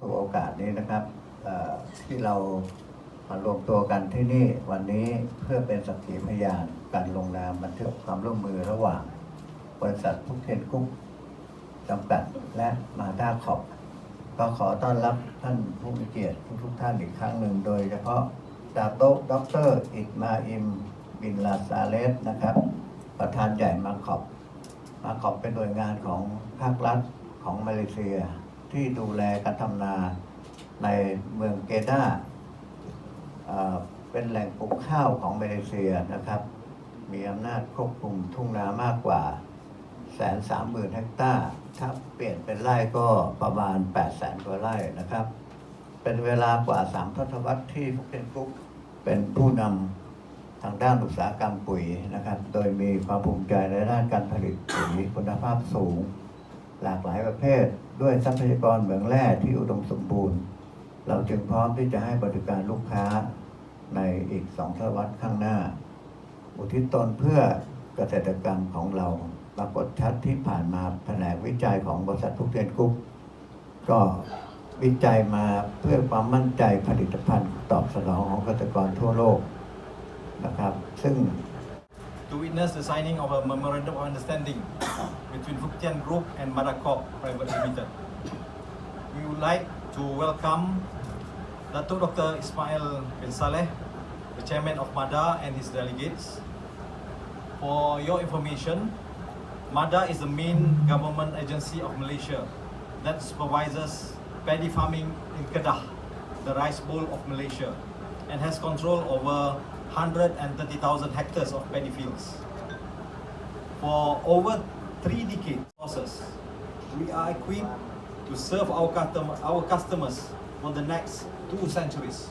โอกาสนี้นะครับที่เรามารวมตัวกันที่นี่วันนี้เพื่อเป็นสักขีพยานการลงนามบันทึกความร่วมมือระหว่าง บริษัทพุกเทนกุ้งจำกัดและมาด้าขอบก็ขอต้อนรับท่านผู้มีเกียรติทุกๆท่านอีกครั้งหนึ่ง โดยเฉพาะดาโตด็อกเตอร์อิกมาอิมบินลาซาเลสนะครับ ประธานใหญ่มาขอบมาขอบเป็นหน่วยงานของภาครัฐของมาเลเซีย ที่ดูแลการทำนาในเมืองเกดาเป็นแหล่งปลูกข้าวของมาเลเซียนะครับ มีอำนาจควบคุมทุ่งนามากกว่าแสนสามหมื่นเฮกตาร์ถ้าเปลี่ยนเป็นไร่ก็ประมาณ8 0 0แสนกว่าไร่นะครับ เป็นเวลากว่าสามทศวรรษที่ฟุกเทนกุ๊กเป็นผู้นำทางด้านอุตสาหกรรมปุ๋ยนะครับ โดยมีความภูมิใจในด้านการผลิตปุ๋ยคุณภาพสูง หลากหลายประเภท ด้วยทรัพยากรเหมืองแร่ที่อุดมสมบูรณ์ เราจึงพร้อมที่จะให้บริการลูกค้าในอีกสองทวรรษข้างหน้า อุทิศตนเพื่อเกษตรกรรมของเราปรากฏชัดที่ผ่านมาแผนกวิจัยของบริษัททุกเทียนกุ๊ปก็วิจัยมาเพื่อความมั่นใจผลิตภัณฑ์ตอบสนองของเกษตรกรทั่วโลกนะครับ ซึ่ง to witness the signing of a memorandum of understanding between Fuktian Group and Madakop Private Limited. We would like to welcome Datuk Dr. Ismail bin Saleh, the chairman of MADA and his delegates. For your information, MADA is the main government agency of Malaysia that supervises paddy farming in Kedah, the rice bowl of Malaysia, and has control over 130,000 hectares of paddy fields. For over three decades, process, we are equipped to serve our, custom, our customers for the next two centuries.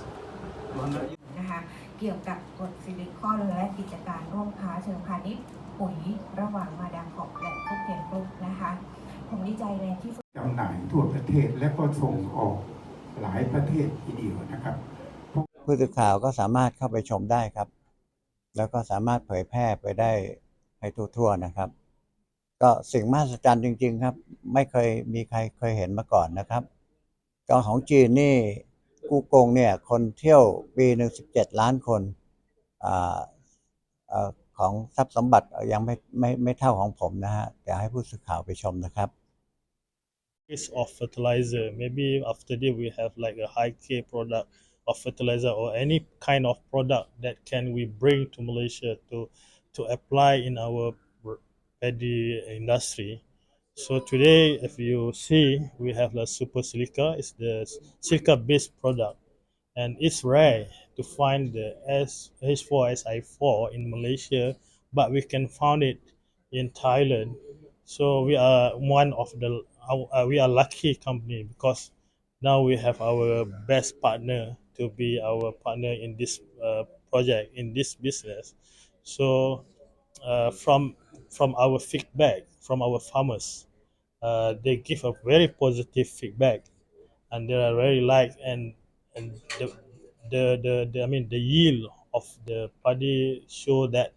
200 years. นะคะเกี่ยวกับกรดซิลิคอนและกิจการร่วมค้าเชิงพาณิชย์ปุ๋ยระหว่างมาดามขอบและทุกเทียนกรุ๊ปนะคะผมดีใจในที่จำหน่ายทั่วประเทศและก็ส่งออกหลายประเทศทีเดียวนะครับ ผู้สื่อข่าวก็สามารถเข้าไปชมได้ครับ แล้วก็สามารถเผยแพร่ไปได้ให้ทั่วๆนะครับ ก็สิ่งมหัศจรรย์จริง ๆ ครับ ไม่เคยมีใครเคยเห็นมาก่อนนะครับ ก็ของจีนนี่กูกงเนี่ยคนเที่ยวปีหนึ่งสิบเจ็ดล้านคนอ่าอ่อของทรัพย์สมบัติยังไม่ไม่ไม่เท่าของผมนะฮะแต่ให้ผู้สื่อข่าวไปชมนะครับ case of fertilizer. Maybe after this we have like a high K product of fertilizer or any kind of product that can we bring to Malaysia to to apply in our paddy industry. So today, if you see, we have the super silica. It's the silica based product, and it's rare to find the S H4SI4 in Malaysia, but we can find it in Thailand. So we are one of the uh, we are lucky company because now we have our best partner to be our partner in this uh, project in this business. So uh, from from our feedback from our farmers, uh, they give a very positive feedback, and they are very like and and the the, the, the I mean the yield of the paddy show that